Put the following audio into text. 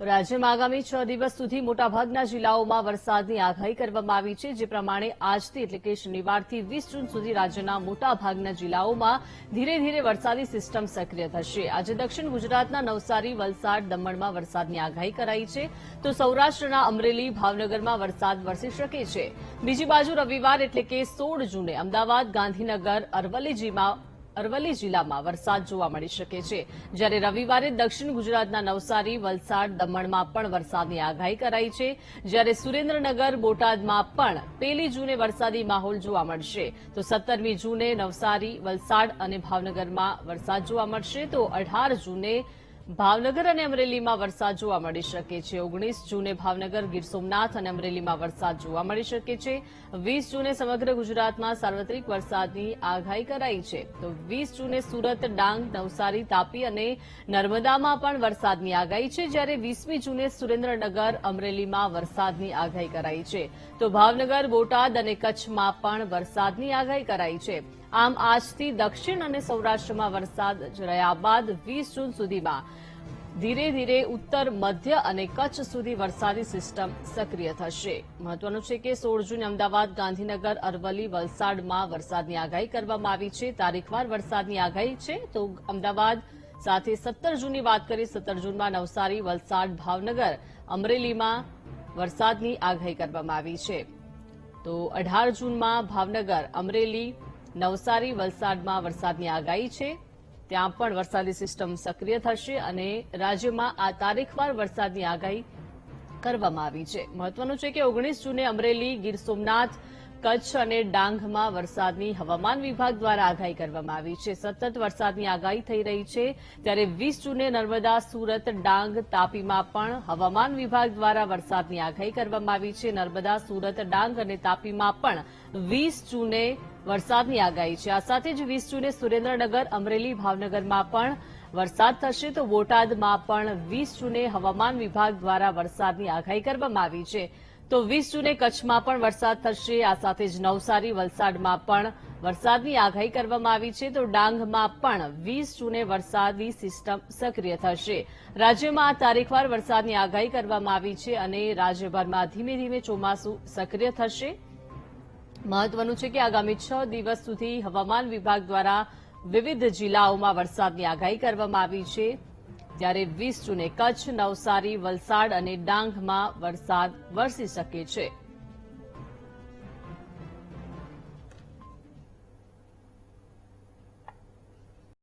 રાજ્યમાં આગામી છ દિવસ સુધી મોટાભાગના જિલ્લાઓમાં વરસાદની આગાહી કરવામાં આવી છે, જે પ્રમાણે આજથી એટલે કે શનિવારથી વીસ જૂન સુધી રાજ્યના મોટાભાગના જિલ્લાઓમાં ધીરે ધીરે વરસાદી સિસ્ટમ સક્રિય થશે. આજે દક્ષિણ ગુજરાતના નવસારી, વલસાડ, દમણમાં વરસાદની આગાહી કરાઈ છે. તો સૌરાષ્ટ્રના અમરેલી, ભાવનગરમાં વરસાદ વરસી શકે છે. બીજી બાજુ રવિવાર એટલે કે સોળ જૂને અમદાવાદ, ગાંધીનગર, અરવલ્લીજીમાં અરવલ્લી જિલ્લામાં વરસાદ જોવા મળી શકે છે. જ્યારે રવિવારે દક્ષિણ ગુજરાતના નવસારી, વલસાડ, દમણમાં પણ વરસાદની આગાહી કરાઈ છે. જ્યારે સુરેન્દ્રનગર, બોટાદમાં પણ પહેલી જૂને વરસાદી માહોલ જોવા મળશે. તો સત્તરમી જૂને નવસારી, વલસાડ અને ભાવનગરમાં વરસાદ જોવા મળશે. તો અઢાર જૂને ભાવનગર અને અમરેલીમાં વરસાદ જોવા મળી શકે છે. ઓગણીસ જૂને ભાવનગર, ગીર સોમનાથ અને અમરેલીમાં વરસાદ જોવા મળી શકે છે. વીસ જૂને સમગ્ર ગુજરાતમાં સાર્વત્રિક વરસાદની આગાહી કરાઈ છે. તો વીસ જૂને સુરત, ડાંગ, નવસારી, તાપી અને નર્મદામાં પણ વરસાદની આગાહી છે. જ્યારે વીસમી જૂને સુરેન્દ્રનગર, અમરેલીમાં વરસાદની આગાહી કરાઈ છે. તો ભાવનગર, બોટાદ અને કચ્છમાં પણ વરસાદની આગાહી કરાઈ છે. આમ આજથી દક્ષિણ અને સૌરાષ્ટ્રમાં વરસાદ રહ્યા બાદ વીસ જૂન સુધીમાં ધીરે ધીરે ઉત્તર, મધ્ય અને કચ્છ સુધી વરસાદી સિસ્ટમ સક્રિય થશે. મહત્વનું છે કે સોળ જૂન અમદાવાદ, ગાંધીનગર, અરવલ્લી, વલસાડમાં વરસાદની આગાહી કરવામાં આવી છે. તારીખવાર વરસાદની આગાહી છે. તો અમદાવાદ સાથે સત્તર જૂનની વાત કરીએ, સત્તર જૂનમાં નવસારી, વલસાડ, ભાવનગર, અમરેલીમાં વરસાદની આગાહી કરવામાં આવી છે. તો અઢાર જૂનમાં ભાવનગર, અમરેલી નવસારી, વલસાડમાં વરસાદની આગાહી છે. ત્યાં પણ વરસાદી સિસ્ટમ સક્રિય થશે અને રાજ્યમાં આ તારીખવાર વરસાદની આગાહી કરવામાં આવી છે. મહત્વનું છે કે ઓગણીસ જૂને અમરેલી, ગીર સોમનાથ કચ્છ અને ડાંગમાં વરસાદની હવામાન વિભાગ દ્વારા આગાહી કરવામાં આવી છે. સતત વરસાદની આગાહી થઈ રહી છે. ત્યારે વીસ જૂને નર્મદા, સુરત, ડાંગ, તાપીમાં પણ હવામાન વિભાગ દ્વારા વરસાદની આગાહી કરવામાં આવી છે. નર્મદા, સુરત, ડાંગ અને તાપીમાં પણ વીસ જૂને વરસાદની આગાહી છે. આ સાથે જ વીસ જૂને સુરેન્દ્રનગર, અમરેલી, ભાવનગરમાં પણ વરસાદ થશે તો બોટાદમાં પણ વીસ જૂને હવામાન વિભાગ દ્વારા વરસાદની આગાહી કરવામાં આવી છે. તો વીસ જૂને કચ્છમાં પણ વરસાદ થશે. આ સાથે જ નવસારી, વલસાડમાં પણ વરસાદની આગાહી કરવામાં આવી છે. તો ડાંગમાં પણ વીસ જૂને વરસાદની સિસ્ટમ સક્રિય થશે. રાજ્યમાં તારીખવાર વરસાદની આગાહી કરવામાં આવી છે અને રાજ્યભરમાં ધીમે ધીમે ચોમાસું સક્રિય થશે. મહત્વનું છે કે આગામી છ દિવસ સુધી હવામાન વિભાગ દ્વારા વિવિધ જિલ્લાઓમાં વરસાદની આગાહી કરવામાં આવી છે. જ્યારે વીસ જૂને કચ્છ નવસારી વલસાડ અને ડાંગમાં વરસાદ વરસી શકે છે.